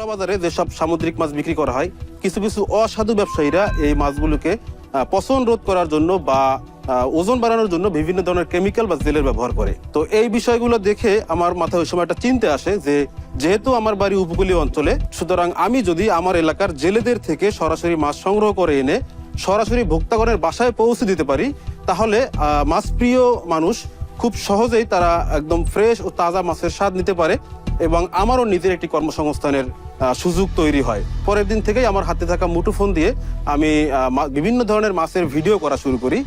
খোলা বাজারে যেসব সামুদ্রিক মাছ বিক্রি করা হয় কিছু কিছু অসাধু ব্যবসায়ীরা এই মাছগুলোকে পচন রোধ করার জন্য বা ওজন বাড়ানোর জন্য বিভিন্ন ধরনের কেমিক্যাল বা জেলের ব্যবহার করে। তো এই বিষয়গুলো দেখে আমার মাথায় ওই সময় একটা চিন্তা আসে যে যেহেতু আমার বাড়ি উপকূলীয় অঞ্চলে সুতরাং আমি যদি আমার এলাকার জেলেদের থেকে সরাসরি মাছ সংগ্রহ করে এনে সরাসরি ভোক্তাগণের বাসায় পৌঁছে দিতে পারি তাহলে আহ, মাছপ্রিয় মানুষ খুব সহজেই তারা একদম ফ্রেশ ও তাজা মাছের স্বাদ নিতে পারে। এবং আমারও নিজের একটি কর্মসংস্থানের সুযোগ তৈরি হয়। পরের দিন থেকেই আমার হাতে থাকা মুঠোফোন দিয়ে আমি বিভিন্ন ধরনের মাছের ভিডিও করা শুরু করি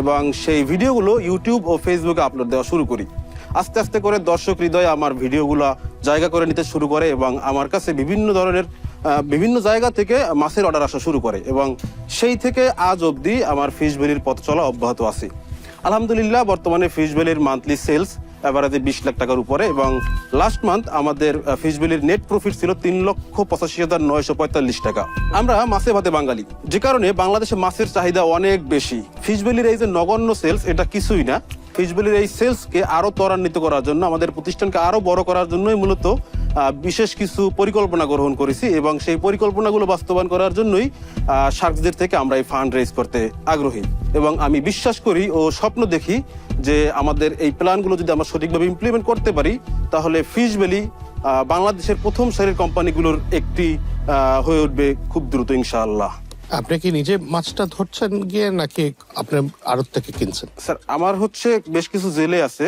এবং সেই ভিডিওগুলো ইউটিউব ও ফেসবুকে আপলোড দেওয়া শুরু করি। আস্তে আস্তে করে দর্শক হৃদয়ে আমার ভিডিওগুলো জায়গা করে নিতে শুরু করে এবং আমার কাছে বিভিন্ন ধরনের বিভিন্ন জায়গা থেকে মাছের অর্ডার আসা শুরু করে এবং সেই থেকে আজ অবধি আমার ফিশ ভ্যালির পথ চলা অব্যাহত আছে। আলহামদুলিল্লাহ, বর্তমানে ফিশ ভ্যালির মান্থলি সেলস এভারেজে বিশ লাখ টাকার উপরে এবং লাস্ট মান্থ আমাদের ফিসবিলির নেট প্রফিট ছিল তিন লক্ষ পঁচাশি হাজার নয়শো পঁয়তাল্লিশ টাকা। আমরা মাছে ভাতে বাঙালি। যে কারণে বাংলাদেশে মাছের চাহিদা অনেক বেশি। ফিশ এই যে নগণ্য সেলস এটা কিছুই না। ফিশ এই সেলসকে আরও ত্বরান্বিত করার জন্য, আমাদের প্রতিষ্ঠানকে আরও বড় করার জন্যই মূলত বিশেষ কিছু পরিকল্পনা গ্রহণ করেছি এবং সেই পরিকল্পনাগুলো বাস্তবায়ন করার জন্যই শার্কসদের থেকে আমরা এই ফান্ড রেজ করতে আগ্রহী। এবং আমি বিশ্বাস করি ও স্বপ্ন দেখি যে আমাদের এই প্ল্যানগুলো যদি আমরা সঠিকভাবে ইমপ্লিমেন্ট করতে পারি তাহলে ফিশ ভ্যালি বাংলাদেশের প্রথম সারির কোম্পানিগুলোর একটি হয়ে উঠবে খুব দ্রুত ইনশাআল্লাহ। আপনি কি নিজে মাছটা ধরছেন গিয়ে নাকি আপনি আড়ত থেকে কিনছেন? স্যার আমার হচ্ছে বেশ কিছু জেলে আছে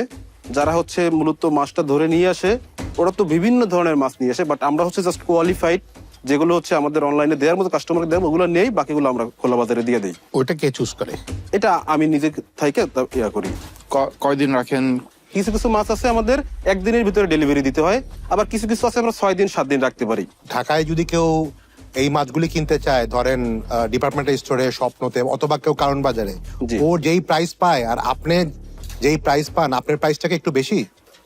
যারা হচ্ছে মূলত মাছটা ধরে নিয়ে আসে। ওরা তো বিভিন্ন ধরনের মাছ নিয়ে আসে বাট আমরা হচ্ছে জাস্ট কোয়ালিফাইড যেগুলো হচ্ছে আমাদের অনলাইনে দেওয়ার মতো কাস্টমারকে দেওয়ার ওগুলো নেই বাকিগুলো আমরা খোলা বাজারে দিয়ে দিই। ওইটা কে চুজ করে? এটা আমি নিজে থেকে ইয়া করি। কয়দিন রাখেন? কিছু কিছু মাছ আছে আমাদের একদিনের ভিতরে ডেলিভারি দিতে হয় আবার কিছু কিছু আছে আমরা ছয় দিন সাত দিন রাখতে পারি। ঢাকায় যদি কেউ এই মাছগুলি কিনতে চায় ধরেন ডিপার্টমেন্টাল স্টোরে স্বপ্নতে অথবা কেউ কারণ বাজারে। ও যেই প্রাইস পায় আর আপনি যেই প্রাইস পান আপনার প্রাইসটাকে একটু বেশি?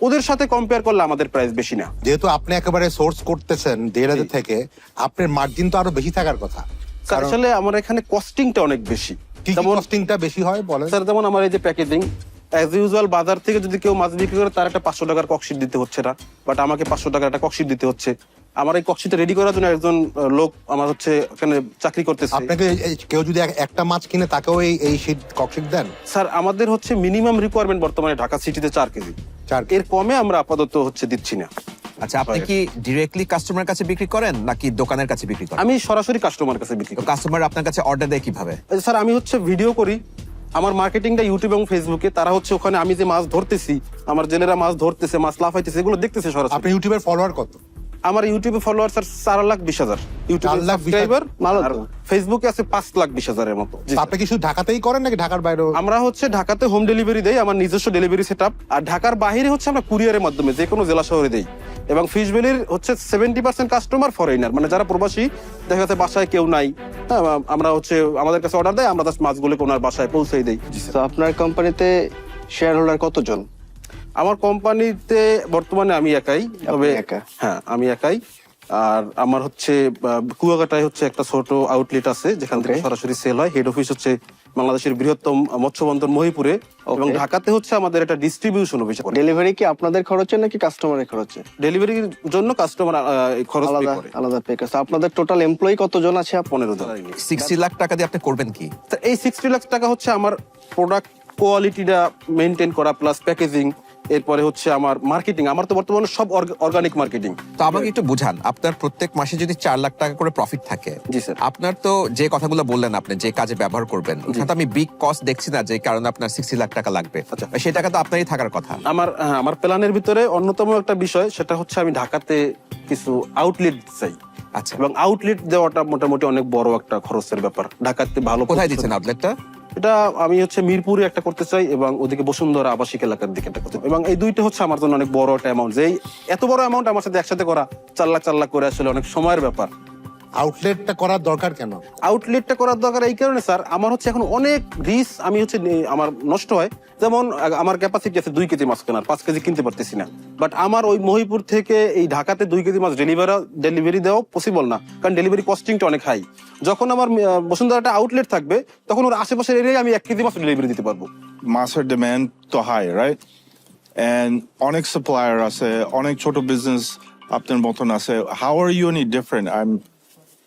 ওদের সাথে কম্পেয়ার করলে আমাদের প্রাইস বেশি না। যেহেতু আপনি একেবারে সোর্স করতেছেন দেড় হাজার থেকে আপনার মার্জিন তো আরও বেশি থাকার কথা। আসলে আমার এখানে কস্টিংটা অনেক বেশি। যেমন কস্টিংটা বেশি হয় বলেন। স্যার যেমন আমার এই যে প্যাকেজিং অ্যাজ ইউজুয়াল বাজার থেকে যদি কেউ মাছ বিক্রি করে তার একটা পাঁচশো টাকার ককশিট দিতে হচ্ছে না। বাট আমাকে পাঁচশো টাকার একটা ককশিট দিতে হচ্ছে। আমার এই ককশিটটা রেডি করার জন্য একজন লোক আমার হচ্ছে এখানে চাকরি করতেছে। আপনাকে কেউ যদি একটা মাছ কিনে তাকেও এই এই শীত ককশিট দেন? স্যার আমাদের হচ্ছে মিনিমাম রিকোয়ারমেন্ট বর্তমানে ঢাকা সিটিতে চার কেজি। চার এর কমে আমরা আপাতত হচ্ছে দিচ্ছি না। আচ্ছা আপনি কি ডিরেক্টলি কাস্টমার কাছে বিক্রি করেন নাকি দোকানের কাছে বিক্রি করেন? আমি সরাসরি কাস্টমার কাছে বিক্রি করি। কাস্টমার আপনার কাছে অর্ডার দেয় কীভাবে? স্যার আমি হচ্ছে ভিডিও করি। আমার মার্কেটিংটা ইউটিউব এবং ফেসবুকে তারা হচ্ছে ওখানে আমি যে মাছ ধরতেছি আমার জেলেরা মাছ ধরতেছে মাছ লাফাইতেছে এগুলো দেখতেছে সরাসরি। আপনি ইউটিউবের ফলোয়ার কত? আমার ইউটিউবে ফলোয়ার স্যার চার লাখ বিশ হাজার। ইউটিউবে চার লাখ বিশ সাবস্ক্রাইবার আর ফেসবুকে আছে পাঁচ লাখ বিশ হাজারের মতো। জি, আপনি কি শুধু ঢাকাতেই করেন নাকি ঢাকার বাইরেও? আমরা হচ্ছে ঢাকাতে হোম ডেলিভারি দেই আমার নিজস্ব ডেলিভারি সেট আর ঢাকার বাইরে হচ্ছে আমরা কুরিয়ারের মাধ্যমে যে কোনো জেলা শহরে দেই। এবং ফিশ ভ্যালির হচ্ছে সেভেন্টি পার্সেন্ট কাস্টমার ফরেনার মানে যারা প্রবাসী দেখা যাচ্ছে বাসায় কেউ নাই। হ্যাঁ, আমরা হচ্ছে আমাদের কাছে অর্ডার দেয় আমরা জাস্ট মাছগুলোকে ওনার বাসায় পৌঁছে দিই। তো আপনার কোম্পানিতে শেয়ার হোল্ডার কতজন? আমার কোম্পানিতে বর্তমানে আমি একাই তবে একা? হ্যাঁ আমি একাই। আর আমার হচ্ছে কুয়াকাটায় হচ্ছে একটা ছোট আউটলেট আছে যেখান থেকে সরাসরি সেল হয়। হেড অফিস হচ্ছে বাংলাদেশের বৃহত্তম মৎস্য বন্দর মহিপুরে। এবং ঢাকাতে হচ্ছে আমাদের একটা ডিস্ট্রিবিউশন অফিস ডেলিভারি কি আপনাদের খরচে নাকি কাস্টমারের খরচে? ডেলিভারির জন্য কাস্টমার খরচ আলাদা আলাদা পে করছে আপনাদের টোটাল এমপ্লয়ি কতজন আছে আপনার পনেরো জন। সিক্সটি লাখ টাকা দিয়ে আপনি করবেন কি? তা এই সিক্সটি লাখ টাকা হচ্ছে আমার প্রোডাক্ট কোয়ালিটিটা মেনটেন করা প্লাস প্যাকেজিং এরপরে হচ্ছে আমার মার্কেটিং আমার তো বর্তমানে সব অর্গানিক মার্কেটিং তো আমাকে একটু বুঝান আপনার প্রত্যেক মাসে যদি চার লাখ টাকা করে প্রফিট থাকে জি, স্যার। আপনার তো যে কথাগুলো বললেন আপনি যে কাজে ব্যবহার করবেন তো আমি বিগ কস্ট দেখছি না যে কারণে আপনার সিক্সটি লাখ টাকা লাগবে। আচ্ছা। সেই টাকা তো আপনারই থাকার কথা। আমার হ্যাঁ, আমার প্ল্যানের ভিতরে অন্যতম একটা বিষয় সেটা হচ্ছে আমি ঢাকাতে কিছু আউটলেট চাই। আচ্ছা। এবং আউটলেট দেওয়াটা মোটামুটি অনেক বড় একটা খরচের ব্যাপার। ঢাকাতে ভালো কোথায় দিচ্ছেন আউটলেটটা এটা আমি হচ্ছে মিরপুরে একটা করতে চাই এবং ওদিকে বসুন্ধরা আবাসিক এলাকার দিকে একটা করতে। এবং এই দুইটা হচ্ছে আমার জন্য অনেক বড় একটা অ্যামাউন্ট যে এত বড় অ্যামাউন্ট আমার সাথে একসাথে করা চার লাখ চার লাখ করে আসলে অনেক সময়ের ব্যাপার আউটলেটটা করার দরকার কেন? আউটলেটটা করার দরকার এই কারণে স্যার আমার হচ্ছে এখন অনেক রিস আমি হচ্ছে আমার নষ্ট হয়। যেমন আমার ক্যাপাসিটি আছে দুই কেজি মাছ কেনার পাঁচ কেজি কিনতে পারতেছি না। বাট আমার ওই মহিপুর থেকে এই ঢাকাতে দুই কেজি মাছ ডেলিভারি ডেলিভারি দেওয়া পসিবল না কারণ ডেলিভারি কস্টিংটা অনেক হাই যখন আমার বসুন্ধরাটা আউটলেট থাকবে তখন ওর আশেপাশের এরিয়ায় আমি এক কেজি মাছ ডেলিভারি দিতে পারব। মাছের ডিমান্ড তো হাই রাইট অ্যান্ড অনেক সাপ্লায়ার আছে অনেক ছোট বিজনেস আপনার মতন আছে। How are you any different I am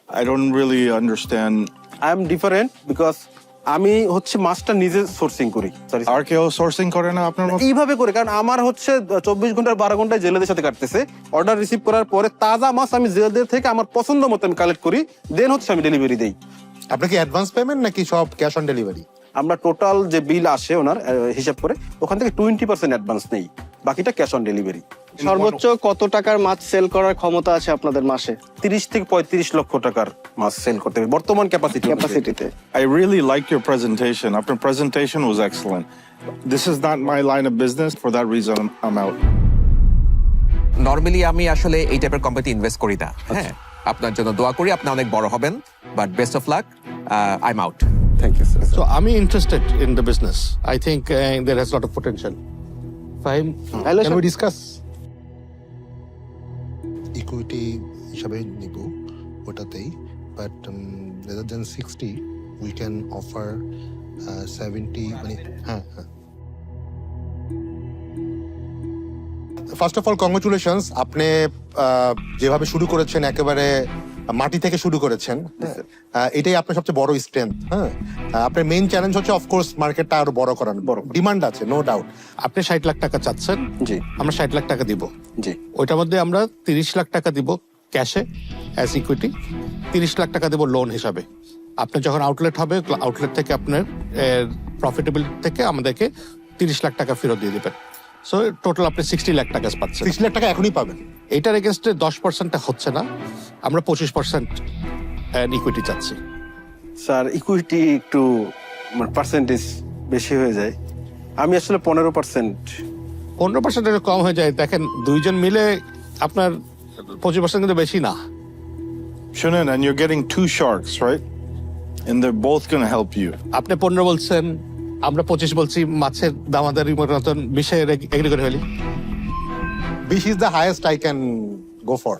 I don't really understand I am different because আমি হচ্ছে মাছটা নিজে সোর্সিং করি। সরি আর কেউ সোর্সিং করে না আপনার মতো? এইভাবে করে কারণ আমার হচ্ছে চব্বিশ ঘণ্টার বারো ঘন্টায় জেলেদের সাথে কাটতেছে। অর্ডার রিসিভ করার পরে তাজা মাছ আমি জেলেদের থেকে আমার পছন্দ মতো আমি কালেক্ট করি। দেন হচ্ছে আমি ডেলিভারি দেই। আপনি কি অ্যাডভান্স পেমেন্ট নাকি সব ক্যাশ অন ডেলিভারি আমরা টোটাল যে বিল আসে ওনার হিসাব করে ওখান থেকে টোয়েন্টি পার্সেন্ট অ্যাডভান্স নেই। বাকিটা ক্যাশ অন ডেলিভারি সর্বোচ্চ কত টাকার মাছ সেল করার ক্ষমতা আছে আপনাদের মাসে? তিরিশ থেকে পঁয়ত্রিশ লক্ষ টাকার মাছ সেল করতে হবে। বর্তমান ক্যাপাসিটি ক্যাপাসিটিতে I really liked your presentation. After presentation was excellent. This is not my line of business. For that reason, I'm, I'm out. Normally আমি আসলে এই টাইপের কোম্পানিতে ইনভেস্ট করি না। হ্যাঁ আপনার জন্য দোয়া করি। আপনি অনেক বড় হবেন but best of luck I am out thank you sir So I'm interested in the business I think uh, there has a lot Fahim, Hello, can sir. we discuss? Equity হিসাবে নিব ওটাতেই but rather then sixty we can offer seventy মানে হ্যাঁ হ্যাঁ first of all congratulations আপনি আহ, যেভাবে শুরু করেছেন একেবারে মাটি থেকে শুরু করেছেন। হ্যাঁ, এটাই আপনার সবচেয়ে বড় স্ট্রেংথ হ্যাঁ? আপনার মেইন চ্যালেঞ্জ হচ্ছে অফকোর্স মার্কেটটা আরও বড় করানো বড় ডিমান্ড আছে নো ডাউট আপনি ষাট লাখ টাকা চাচ্ছেন জি। আমরা ষাট লাখ টাকা দিব। জি। ওইটার মধ্যে আমরা তিরিশ লাখ টাকা দিব ক্যাশে অ্যাজ ইকুইটি তিরিশ লাখ টাকা দেব লোন হিসাবে। আপনার যখন আউটলেট হবে আউটলেট থেকে আপনার প্রফিটেবিলিটি থেকে আমাদেরকে তিরিশ লাখ টাকা ফেরত দিয়ে দেবেন। সো টোটাল আপনি সিক্সটি লাখ টাকা পাচ্ছেন। সিক্স লাখ টাকা এখনই পাবেন। এটার এগেনস্টে দশ পার্সেন্টটা হচ্ছে না আমরা পঁচিশ পার্সেন্ট ইকুইটি চাচ্ছি। স্যার ইকুইটি একটু পার্সেন্টেজ বেশি হয়ে যায়। আমি আসলে পনেরো পার্সেন্ট পনেরো পার্সেন্ট কম হয়ে যায়। দেখেন দুইজন মিলে আপনার পঁচিশ পার্সেন্ট কিন্তু বেশি না। Shannon, and you're getting two sharks, right? And they're both going to help you. আপনি পনেরো বলছেন আমরা পঁচিশ বলছি মাছের দামাদারি মতন বিষয়ে এগ্রি করে ফেলি। বিশ is the highest I can go for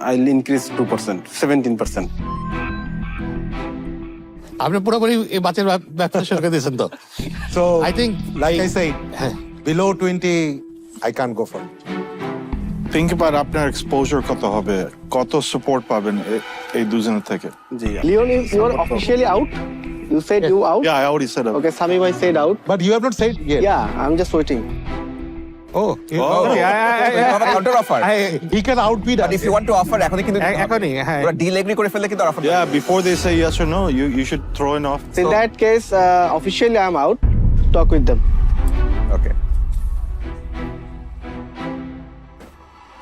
I increase two percent seventeen percent আপনি পুরোপুরি এই মাছের ব্যব- ব্যবসা শুরু করে দিয়েছেন তো। So I think like I এই- say, হ্যাঁ। below 20, I can't go for it. Think আপনার exposure কত হবে কত support পাবেন এ- এই দুজনের থেকে জি Leon is you are officially out You said you out? Yeah, I already said out. Okay, Sami, I said out. But you have not said yet. Yeah, I'm just waiting. Oh, you. Know, yeah, yeah, yeah, yeah. a counter offer. I, he can outbid us. But if you want to offer, এখনই কিন্তু এখনই হ্যাঁ ওরা deal agri করে ফেললে কিন্তু offer Yeah, before they say yes or no, you you should throw an offer. In that case, uh, officially I'm out. Talk with them. Okay.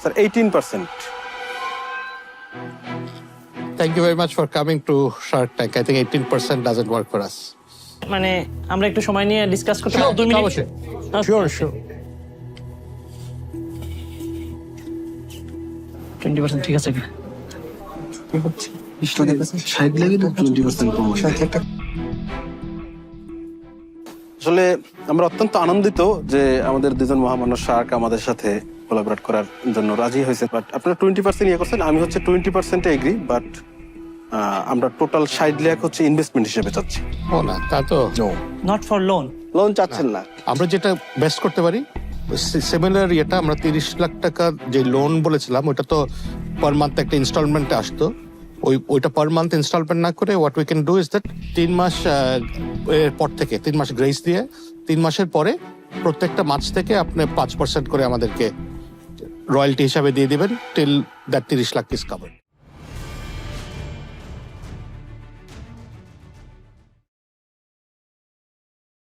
Sir, 18%. thank you very much for coming to Shark Tank. I think 18% doesn't work for us. মানে আমরা একটু সময় নিয়ে discuss করতে পারব? দুই minute. Sure sure twenty percent ঠিক আছে আসলে আমরা অত্যন্ত আনন্দিত যে আমাদের দুজন মহামান্য শার্ক আমাদের সাথে কোলাবরেট করার জন্য রাজি হয়েছে। বাট আপনারা টোয়েন্টি পার্সেন্ট ইয়ে করছেন আমি হচ্ছে টোয়েন্টি পার্সেন্টে এগ্রি বাট আমরা টোটাল ষাট লাখ হচ্ছে ইনভেস্টমেন্ট হিসেবে চাচ্ছি। ও না তা তো. নট ফর লোন লোন চাচ্ছেন না। আমরা যেটা বেস্ট করতে পারি সিমিলার ইয়েটা আমরা তিরিশ লাখ টাকা যে লোন বলেছিলাম ওটা তো পার মান্থ একটা ইনস্টলমেন্টে আসতো। ওই ওইটা পার মান্থ ইনস্টলমেন্ট না করে what we can do is that তিন মাস এর পর থেকে তিন মাস গ্রেস দিয়ে তিন মাসের পরে প্রত্যেকটা মাস থেকে আপনি পাঁচ পার্সেন্ট করে আমাদেরকে রয়্যালটি হিসাবে দিয়ে দেবেন টিল দ্যাট তিরিশ লাখ পিস কাভার্ড